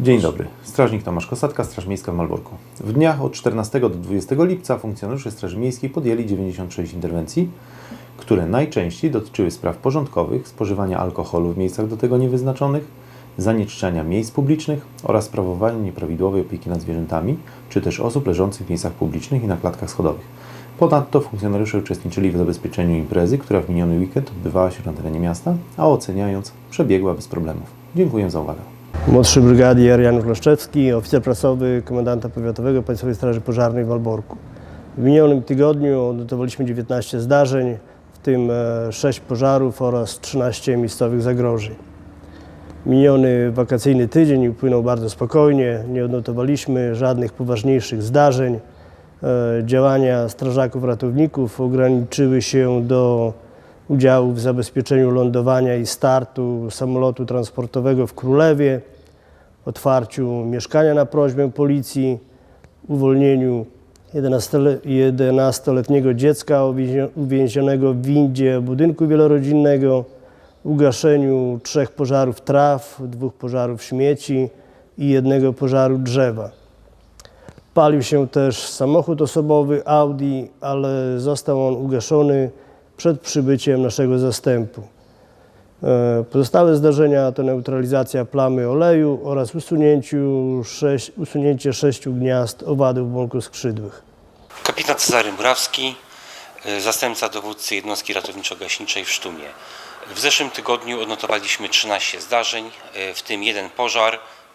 Dzień dobry. Strażnik Tomasz Kosatka, Straż Miejska w Malborku. W dniach od 14 do 20 lipca funkcjonariusze Straży Miejskiej podjęli 96 interwencji, które najczęściej dotyczyły spraw porządkowych, spożywania alkoholu w miejscach do tego niewyznaczonych, zanieczyszczania miejsc publicznych oraz sprawowania nieprawidłowej opieki nad zwierzętami, czy też osób leżących w miejscach publicznych i na klatkach schodowych. Ponadto funkcjonariusze uczestniczyli w zabezpieczeniu imprezy, która w miniony weekend odbywała się na terenie miasta, a oceniając przebiegła bez problemów. Dziękuję za uwagę. Młodszy brygadier Janusz Leszczewski, oficer prasowy Komendanta Powiatowego Państwowej Straży Pożarnej w Malborku. W minionym tygodniu odnotowaliśmy 19 zdarzeń, w tym 6 pożarów oraz 13 miejscowych zagrożeń. Miniony wakacyjny tydzień upłynął bardzo spokojnie, nie odnotowaliśmy żadnych poważniejszych zdarzeń. E, Działania strażaków ratowników ograniczyły się do udziału w zabezpieczeniu lądowania i startu samolotu transportowego w Królewie, otwarciu mieszkania na prośbę policji, uwolnieniu 11-le- 11-letniego dziecka uwięzio- uwięzionego w windzie budynku wielorodzinnego, ugaszeniu trzech pożarów traw, dwóch pożarów śmieci i jednego pożaru drzewa. Palił się też samochód osobowy Audi, ale został on ugaszony przed przybyciem naszego zastępu. E, Pozostałe zdarzenia to neutralizacja plamy oleju oraz sześć, usunięcie sześciu gniazd owadów błonkoskrzydłych. Kapitan Cezary Murawski, y, zastępca dowódcy jednostki ratowniczo-gaśniczej w Sztumie. W zeszłym tygodniu odnotowaliśmy 13 zdarzeń, y, w tym jeden pożar,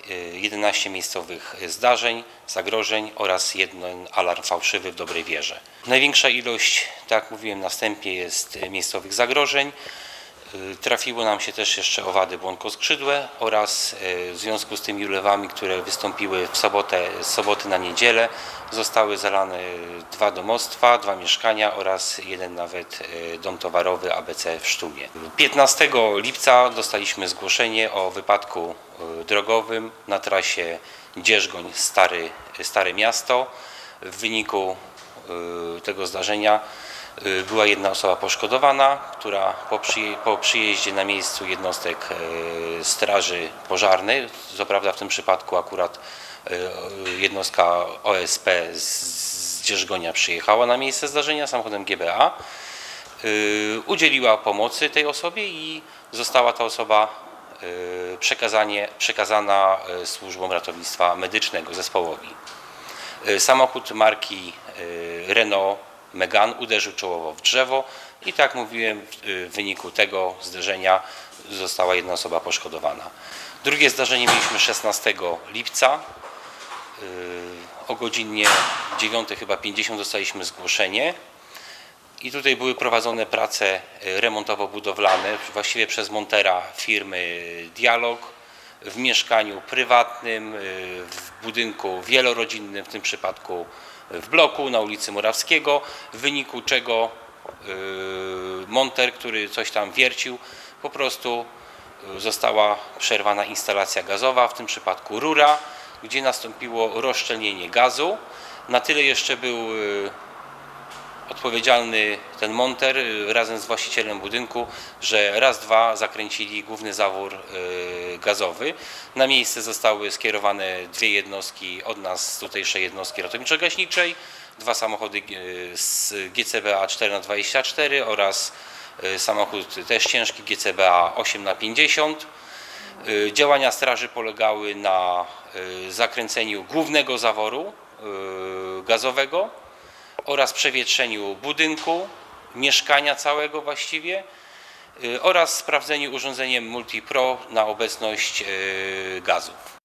y, 11 miejscowych zdarzeń, zagrożeń oraz jeden alarm fałszywy w dobrej wierze. Największa ilość, tak jak mówiłem na wstępie, jest miejscowych zagrożeń. Y, Trafiło nam się też jeszcze owady błonkoskrzydłe oraz y, w związku z tymi ulewami, które wystąpiły w sobotę, z soboty na niedzielę, zostały zalane dwa domostwa, dwa mieszkania oraz jeden nawet y, dom towarowy ABC w Sztumie. 15 lipca dostaliśmy zgłoszenie o wypadku y, drogowym na trasie Dzierżgoń Stary, Stare Miasto. W wyniku y, tego zdarzenia y, była jedna osoba poszkodowana, która po, przyje, po przyjeździe na miejscu jednostek y, straży pożarnej, co prawda w tym przypadku akurat y, jednostka OSP z, Dzierżgonia przyjechała na miejsce zdarzenia samochodem GBA, y, udzieliła pomocy tej osobie i została ta osoba y, przekazana y, służbom ratownictwa medycznego, zespołowi. Y, Samochód marki y, Renault Megane uderzył czołowo w drzewo i tak mówiłem, w y, w wyniku tego zderzenia została jedna osoba poszkodowana. Drugie zdarzenie mieliśmy 16 lipca. Y, O godzinie 9 chyba 50 dostaliśmy zgłoszenie i tutaj były prowadzone prace y, remontowo-budowlane, właściwie przez montera firmy Dialog w mieszkaniu prywatnym, w budynku wielorodzinnym, w tym przypadku w bloku na ulicy Morawskiego, w wyniku czego y, monter, który coś tam wiercił, po prostu y, została przerwana instalacja gazowa, w tym przypadku rura, gdzie nastąpiło rozszczelnienie gazu. Na tyle jeszcze był y, odpowiedzialny ten monter y, razem z właścicielem budynku, że raz, dwa zakręcili główny zawór y, gazowy. Na miejsce zostały skierowane dwie jednostki od nas z tutejszej jednostki ratowniczo-gaśniczej, dwa samochody y, z GCBA 4x24 oraz samochód też ciężki GCBA 8x50. Y, Działania straży polegały na zakręceniu głównego zaworu gazowego oraz przewietrzeniu budynku, mieszkania całego właściwie y, oraz sprawdzeniu urządzeniem MultiPro na obecność y, gazów.